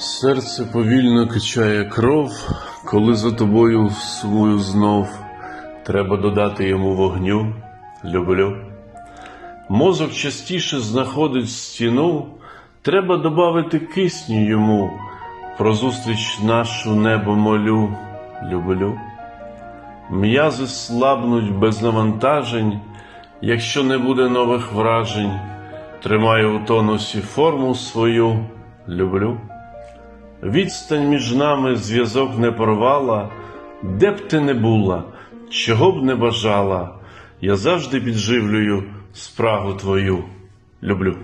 Серце повільно качає кров, коли за тобою сумую знов. Треба додати йому вогню, люблю. Мозок частіше знаходить стіну, треба добавити кисню йому. Про зустріч нашу небо молю, люблю. М'язи слабнуть без навантажень, якщо не буде нових вражень. Тримаю у тонусі форму свою, люблю. Відстань між нами зв'язок не порвала, де б ти не була, чого б не бажала, я завжди підживлюю спрагу твою, люблю.